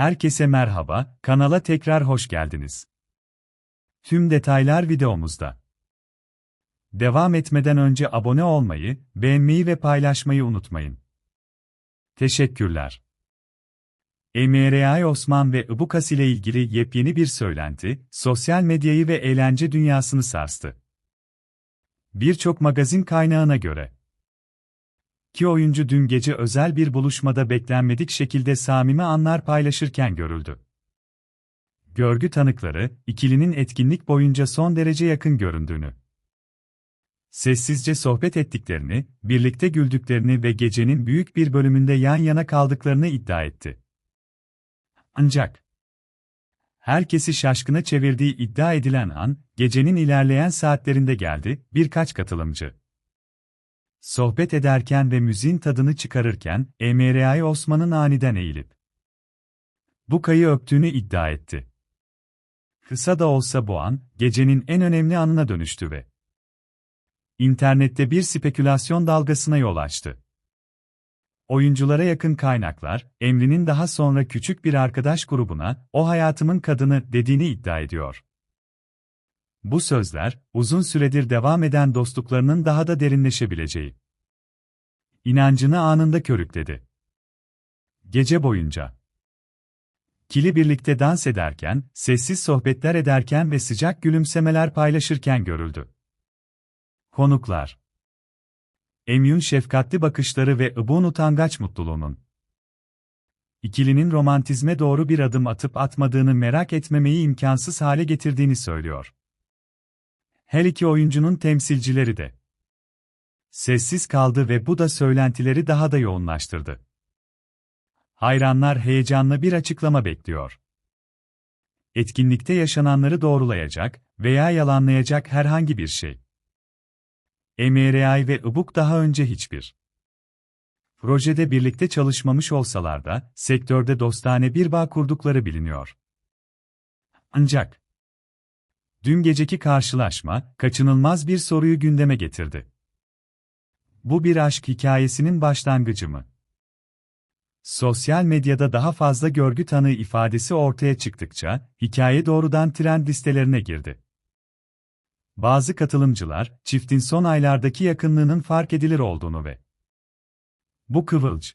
Herkese merhaba, kanala tekrar hoş geldiniz. Tüm detaylar videomuzda. Devam etmeden önce abone olmayı, beğenmeyi ve paylaşmayı unutmayın. Teşekkürler. Emre Osman ve Ibukas ile ilgili yepyeni bir söylenti, sosyal medyayı ve eğlence dünyasını sarstı. Birçok magazin kaynağına göre, ki oyuncu dün gece özel bir buluşmada beklenmedik şekilde samimi anlar paylaşırken görüldü. Görgü tanıkları, ikilinin etkinlik boyunca son derece yakın göründüğünü, sessizce sohbet ettiklerini, birlikte güldüklerini ve gecenin büyük bir bölümünde yan yana kaldıklarını iddia etti. Ancak, herkesi şaşkına çevirdiği iddia edilen an, gecenin ilerleyen saatlerinde geldi, birkaç katılımcı. Sohbet ederken ve müziğin tadını çıkarırken, Emre Osman'ın aniden eğilip bu kayı öptüğünü iddia etti. Kısa da olsa bu an, gecenin en önemli anına dönüştü ve internette bir spekülasyon dalgasına yol açtı. Oyunculara yakın kaynaklar, Emre'nin daha sonra küçük bir arkadaş grubuna, o hayatımın kadını dediğini iddia ediyor. Bu sözler, uzun süredir devam eden dostluklarının daha da derinleşebileceği inancını anında körükledi. Gece boyunca Kili birlikte dans ederken, sessiz sohbetler ederken ve sıcak gülümsemeler paylaşırken görüldü. Konuklar Emyun şefkatli bakışları ve Ibun utangaç mutluluğunun ikilinin romantizme doğru bir adım atıp atmadığını merak etmemeyi imkansız hale getirdiğini söylüyor. Her iki oyuncunun temsilcileri de sessiz kaldı ve bu da söylentileri daha da yoğunlaştırdı. Hayranlar heyecanla bir açıklama bekliyor. Etkinlikte yaşananları doğrulayacak veya yalanlayacak herhangi bir şey. MRI ve IBUK daha önce hiçbir projede birlikte çalışmamış olsalar da sektörde dostane bir bağ kurdukları biliniyor. Ancak dün geceki karşılaşma kaçınılmaz bir soruyu gündeme getirdi. Bu bir aşk hikayesinin başlangıcı mı? Sosyal medyada daha fazla görgü tanığı ifadesi ortaya çıktıkça, hikaye doğrudan trend listelerine girdi. Bazı katılımcılar, çiftin son aylardaki yakınlığının fark edilir olduğunu ve bu kıvılç,